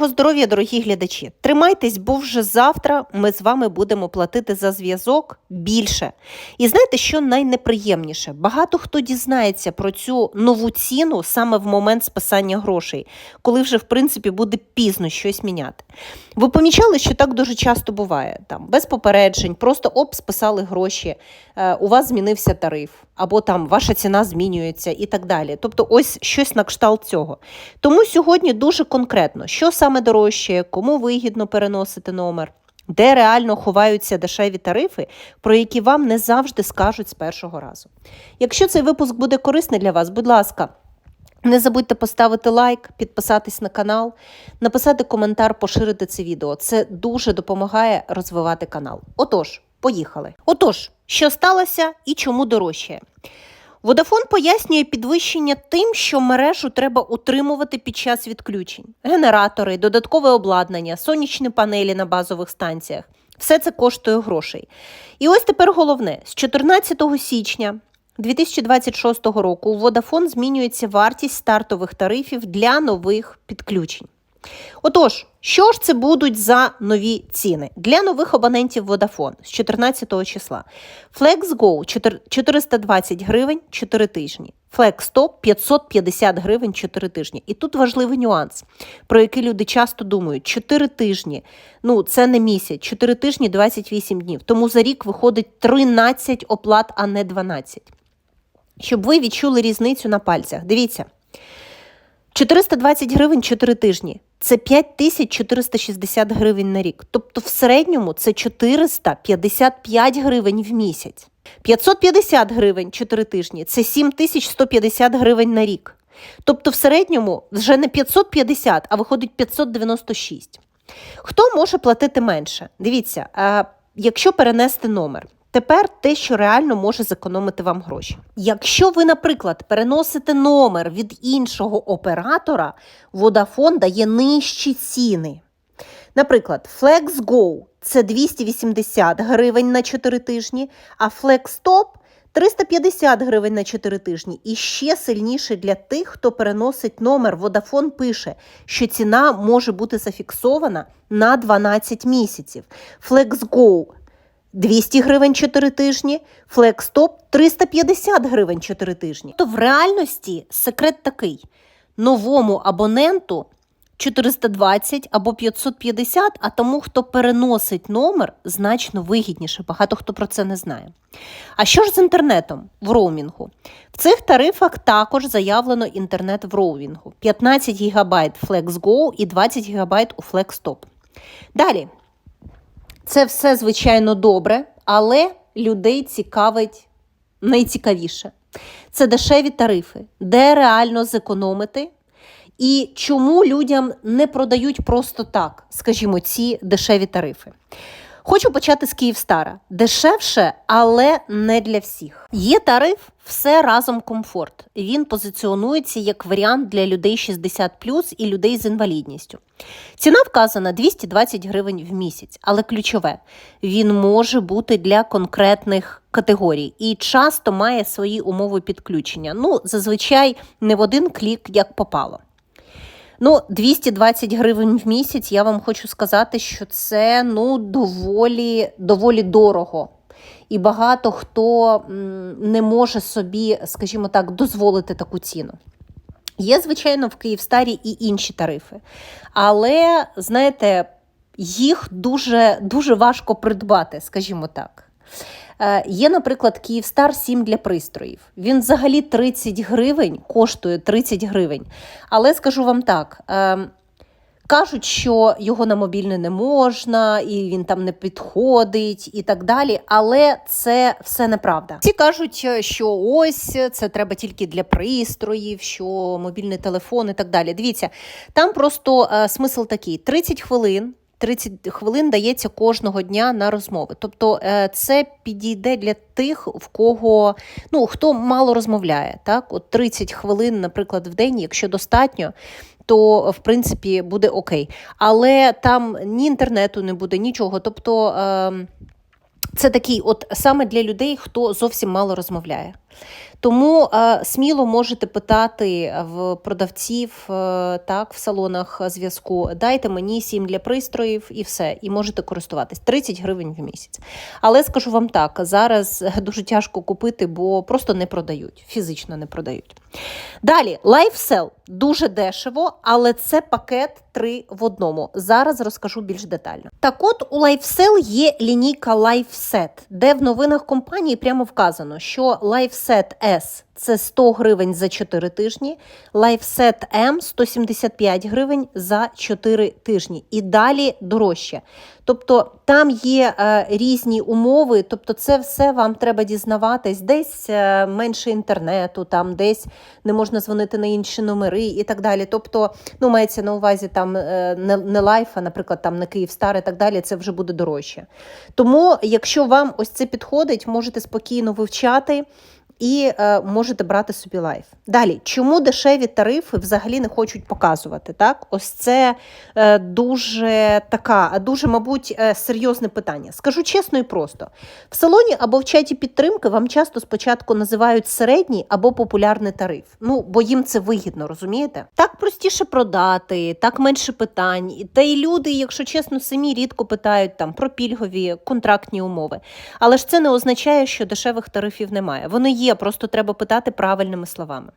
Міцного здоров'я, дорогі глядачі! Тримайтесь, бо вже завтра ми з вами будемо платити за зв'язок більше. І знаєте, що найнеприємніше? Багато хто дізнається про цю нову ціну саме в момент списання грошей, коли вже в принципі буде пізно щось міняти. Ви помічали, що так дуже часто буває там без попереджень, просто оп, списали гроші, е, у вас змінився тариф, або там ваша ціна змінюється і так далі. Тобто, ось щось на кшталт цього. Тому сьогодні дуже конкретно, що саме дорожче, кому вигідно переносити номер. Де реально ховаються дешеві тарифи, про які вам не завжди скажуть з першого разу. Якщо цей випуск буде корисний для вас, будь ласка, не забудьте поставити лайк, підписатись на канал, написати коментар, поширити це відео. Це дуже допомагає розвивати канал. Отож, поїхали. Отож, що сталося і чому дорожчає? Водафон пояснює підвищення тим, що мережу треба утримувати під час відключень: генератори, додаткове обладнання, сонячні панелі на базових станціях. Все це коштує грошей. І ось тепер головне: з 14 січня 2026 року у Vodafone змінюється вартість стартових тарифів для нових підключень. Отож, що ж це будуть за нові ціни для нових абонентів Vodafone з 14 числа? FlexGo 420 гривень 4 тижні. FlexStop 550 гривень 4 тижні. І тут важливий нюанс, про який люди часто думають: 4 тижні, ну це не місяць, 4 тижні 28 днів. Тому за рік виходить 13 оплат, а не 12. Щоб ви відчули різницю на пальцях. Дивіться. 420 гривень 4 тижні. Це 5460 гривень на рік. Тобто в середньому це 455 гривень в місяць. 550 гривень 4 тижні це 7150 гривень на рік. Тобто в середньому вже не 550, а виходить 596. Хто може платити менше? Дивіться, якщо перенести номер. Тепер те, що реально може зекономити вам гроші. Якщо ви, наприклад, переносите номер від іншого оператора, Vodafone дає нижчі ціни. Наприклад, FlexGo це 280 гривень на 4 тижні, а FlexStop 350 гривень на 4 тижні. І ще сильніше для тих, хто переносить номер. Vodafone пише, що ціна може бути зафіксована на 12 місяців. FlexGo 200 гривень 4 тижні, флекстоп 350 гривень 4 тижні. То в реальності секрет такий: новому абоненту 420 або 550, а тому, хто переносить номер, значно вигідніше. Багато хто про це не знає. А що ж з інтернетом в роумінгу? В цих тарифах також заявлено інтернет в роумінгу: 15 ГБ FlexGo і 20 ГБ у FlexStop. Далі. Це все, звичайно, добре, але людей цікавить найцікавіше. Це дешеві тарифи, де реально зекономити, і чому людям не продають просто так, скажімо, ці дешеві тарифи. Хочу почати з Київстара. Дешевше, але не для всіх. Є тариф все разом комфорт. Він позиціонується як варіант для людей 60 і людей з інвалідністю. Ціна вказана 220 гривень в місяць, але ключове, він може бути для конкретних категорій і часто має свої умови підключення. Ну, зазвичай не в один клік, як попало. Ну, 220 гривень в місяць, я вам хочу сказати, що це ну, доволі, доволі дорого. І багато хто не може собі, скажімо так, дозволити таку ціну. Є, звичайно, в Київстарі і інші тарифи. Але, знаєте, їх дуже, дуже важко придбати, скажімо так. Е, Є, наприклад, Київстар 7 для пристроїв. Він взагалі 30 гривень, коштує 30 гривень. Але скажу вам так. е, Кажуть, що його на мобільне не можна, і він там не підходить, і так далі. Але це все неправда. Всі кажуть, що ось це треба тільки для пристроїв, що мобільний телефон і так далі. Дивіться, там просто е, смисл такий: 30 хвилин. 30 хвилин дається кожного дня на розмови. Тобто е, це підійде для тих, в кого ну хто мало розмовляє. Так, от 30 хвилин, наприклад, в день, якщо достатньо, то в принципі буде окей. Але там ні інтернету не буде, нічого. Тобто. Е, це такий, от саме для людей, хто зовсім мало розмовляє. Тому е, сміло можете питати в продавців е, так, в салонах зв'язку. Дайте мені сім для пристроїв і все, і можете користуватись 30 гривень в місяць. Але скажу вам так: зараз дуже тяжко купити, бо просто не продають, фізично не продають. Далі, LifeSell. дуже дешево, але це пакет 3 в одному. Зараз розкажу більш детально. Так от у LifeSell є лінійка LifeSet, де в новинах компанії прямо вказано, що LifeSet S це 100 гривень за 4 тижні, LifeSet M 175 гривень за 4 тижні. І далі дорожче. Тобто там є е, різні умови, тобто це все вам треба дізнаватись, десь е, менше інтернету, там десь не можна дзвонити на інші номери і так далі. Тобто, ну мається на увазі там е, не, не лайф, а наприклад, там на Київстар і так далі, це вже буде дорожче. Тому, якщо вам ось це підходить, можете спокійно вивчати. І е, можете брати собі лайф. Далі, чому дешеві тарифи взагалі не хочуть показувати? Так, ось це е, дуже така, дуже, мабуть, е, серйозне питання. Скажу чесно і просто: в салоні або в чаті підтримки вам часто спочатку називають середній або популярний тариф. Ну, бо їм це вигідно, розумієте? Так простіше продати, так менше питань. Та й люди, якщо чесно, самі рідко питають там про пільгові контрактні умови. Але ж це не означає, що дешевих тарифів немає. Вони є, просто треба питати правильними словами.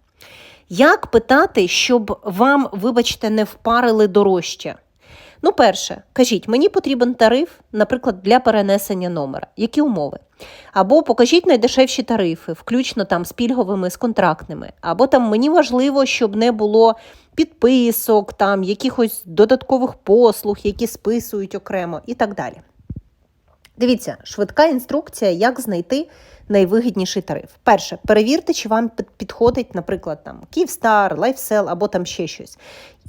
Як питати, щоб вам, вибачте, не впарили дорожче? Ну, перше, кажіть, мені потрібен тариф, наприклад, для перенесення номера. Які умови? Або покажіть найдешевші тарифи, включно там з пільговими, з контрактними. Або там мені важливо, щоб не було підписок, там якихось додаткових послуг, які списують окремо, і так далі. Дивіться, швидка інструкція, як знайти найвигідніший тариф. Перше, перевірте, чи вам підходить, наприклад, там Київстар, LifeSell або там ще щось.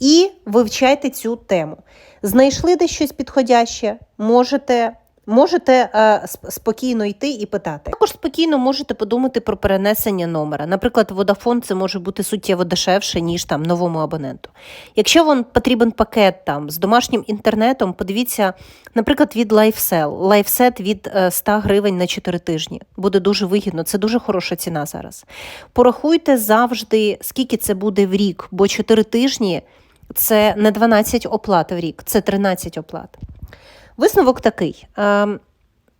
І вивчайте цю тему. Знайшли десь щось підходяще, можете. Можете е, спокійно йти і питати. Також спокійно можете подумати про перенесення номера. Наприклад, Vodafone це може бути суттєво дешевше, ніж там новому абоненту. Якщо вам потрібен пакет там з домашнім інтернетом, подивіться, наприклад, від LifeSell. LifeSet від е, 100 гривень на 4 тижні. Буде дуже вигідно, це дуже хороша ціна зараз. Порахуйте завжди, скільки це буде в рік, бо 4 тижні це не 12 оплат в рік, це 13 оплат. Висновок такий. Ем,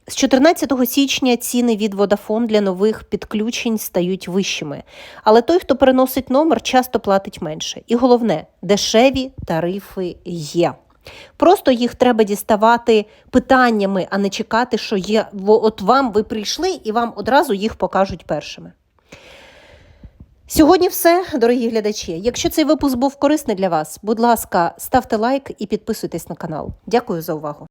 З 14 січня ціни від Vodafone для нових підключень стають вищими. Але той, хто переносить номер, часто платить менше. І головне, дешеві тарифи є. Просто їх треба діставати питаннями, а не чекати, що є. От вам ви прийшли і вам одразу їх покажуть першими. Сьогодні все, дорогі глядачі. Якщо цей випуск був корисний для вас, будь ласка, ставте лайк і підписуйтесь на канал. Дякую за увагу.